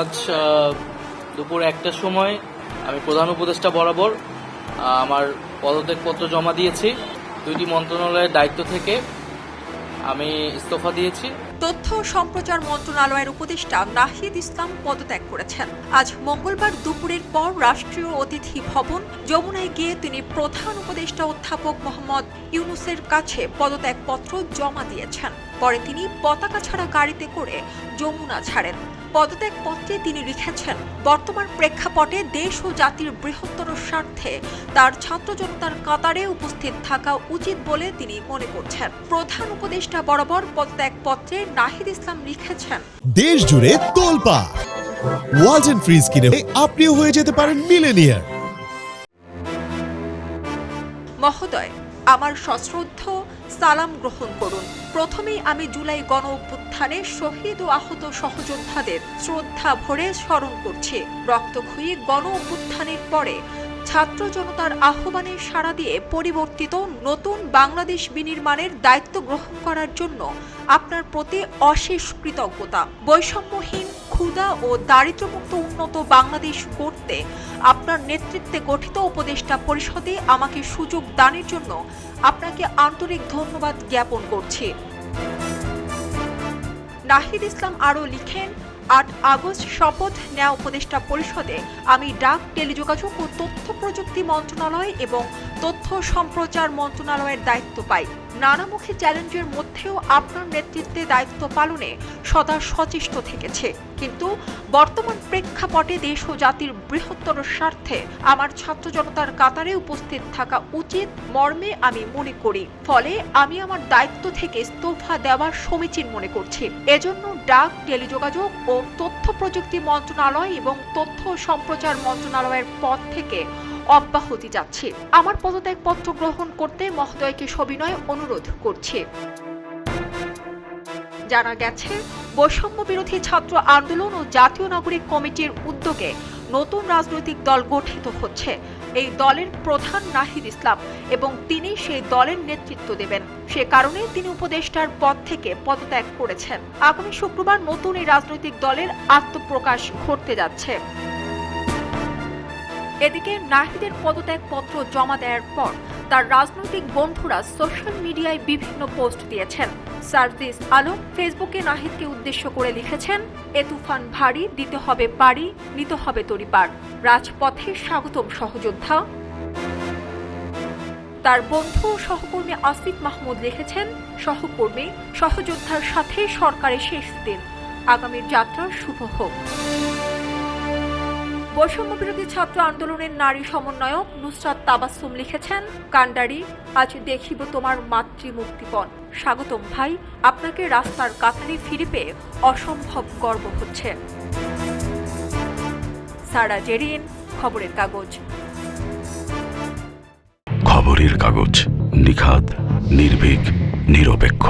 আজ দুপুর একটার সময় আমি প্রধান উপদেষ্টা বরাবর আমার পদত্যাগপত্র জমা দিয়েছি। দুইটি মন্ত্রণালয়ের দায়িত্ব থেকে আমি ইস্তফা দিয়েছি। তথ্য সম্প্রচার মন্ত্রণালয়ের উপদেষ্টা নাহিদ ইসলাম পদত্যাগ করেছেন। আজ মঙ্গলবার দুপুরের পর রাষ্ট্রীয় অতিথি ভবন যমুনায় গিয়ে তিনি প্রধান উপদেষ্টা অধ্যাপক মোহাম্মদ ইউনুসের কাছে পদত্যাগপত্র জমা দিয়েছেন। পরে তিনি পতাকা ছাড়া গাড়িতে করে যমুনা ছাড়েন। পদত্যাগপত্রে তিনি লিখেছেন বর্তমান প্রেক্ষাপটে দেশ ও জাতির বৃহত্তর স্বার্থে তার ছাত্র জনতার কাতারে উপস্থিত থাকা উচিত বলে তিনি মনে করছেন। প্রধান উপদেষ্টা বরাবর পদত্যাগপত্রে নাহিদ ইসলাম লিখেছেন দেশ জুড়ে তোলপা ওয়ালটন ফ্রিজ কিনে আপনিও হয়ে যেতে পারেন মিলেনিয়ার মহোদয় আমার সশ্রদ্ধ, সালাম গ্রহণ করুন। প্রথমেই আমি জুলাই গণ অভ্যুত্থানে শহীদ ও আহত সহযোদ্ধাদের শ্রদ্ধা ভরে স্মরণ করছি। রক্তক্ষয়ী গণ অভ্যুত্থানের পরে ছাত্র জনতার আহ্বানে সাড়া দিয়ে পরিবর্তিত নতুন বাংলাদেশ বিনির্মাণের দায়িত্ব গ্রহণ করার জন্য আপনার প্রতি অশেষ কৃতজ্ঞতা। বৈষম্যহীন ক্ষুধা ও দারিদ্র্যমুক্ত উন্নত বাংলাদেশ করতে আপনার নেতৃত্বে গঠিত উপদেষ্টা পরিষদে আমাকে সুযোগ দানের জন্য আপনাকে আন্তরিক ধন্যবাদ জ্ঞাপন করছি। নাহিদ ইসলাম আরও লিখেন, আট আগস্ট শপথ নেওয়া উপদেষ্টা পরিষদে আমি ডাক, টেলিযোগাযোগ ও তথ্য প্রযুক্তি মন্ত্রণালয় এবং তথ্য সম্প্রচার মন্ত্রণালয়ের দায়িত্ব পাই নানামুখী চ্যালেঞ্জের মধ্যেও আপনার নেতৃত্বে দায়িত্ব পালনে সদা সচেষ্ট থেকেছে। কিন্তু বর্তমান প্রেক্ষাপটে দেশ ও জাতির বৃহত্তর স্বার্থে আমার ছাত্র জনতার কাতারে উপস্থিত থাকা উচিত মর্মে আমি মনে করি। ফলে আমি আমার দায়িত্ব থেকে ইস্তফা দেওয়ার সমীচীন মনে করছি। এজন্য ডাক, টেলিযোগাযোগ ও তথ্য প্রযুক্তি মন্ত্রণালয় এবং তথ্য সম্প্রচার মন্ত্রণালয়ের পদ থেকে অব্যাহতি যাচ্ছে। আমার পদত্যাগপত্র গ্রহণ করতে মহোদয়কে সবিনয় অনুরোধ করছি। জানা গেছে বৈষম্য বিরোধী ছাত্র আন্দোলন ও জাতীয় নাগরিক কমিটির উদ্যোগে নতুন রাজনৈতিক দল গঠিত হচ্ছে। এই দলের প্রধান নাহিদ ইসলাম এবং তিনি সেই দলের নেতৃত্ব দেবেন। সে কারণে তিনি উপদেষ্টার পদ থেকে পদত্যাগ করেছেন। আগামী শুক্রবার নতুন এই রাজনৈতিক দলের আত্মপ্রকাশ ঘটতে যাচ্ছে। এদিকে নাহিদের পদত্যাগপত্র জমা দেওয়ার পর তার রাজনৈতিক বন্ধুরা সোশ্যাল মিডিয়ায় বিভিন্ন পোস্ট দিয়েছেন। সার্জিস আলম ফেসবুকে নাহিদকে উদ্দেশ্য করে লিখেছেন, এ তুফান ভারী, দিতে হবে পারি, নিতে হবে তরিপার। রাজপথে স্বাগতম সহযোদ্ধা। তার বন্ধু সহকর্মী আসিফ মাহমুদ লিখেছেন, সহকর্মী, সহযোদ্ধার সাথে সরকারের শেষ দিন। আগামীর যাত্রা শুভ হোক। বৈষম্য বিরোধী ছাত্র আন্দোলনের নারী সমন্বয়ক নুসরাত তাবাসুম লিখেছেন, কান্ডারি, আজ দেখিব তোমার মাতৃ মুক্তিপণ স্বাগতম ভাই, আপনাকে রাস্তার কাতারে ফিরে পেয়ে অসম্ভব গর্ব হচ্ছে। সারা জেরিন, খবরের কাগজ। খবরের কাগজ, নিখাদ, নির্ভীক, নিরপেক্ষ।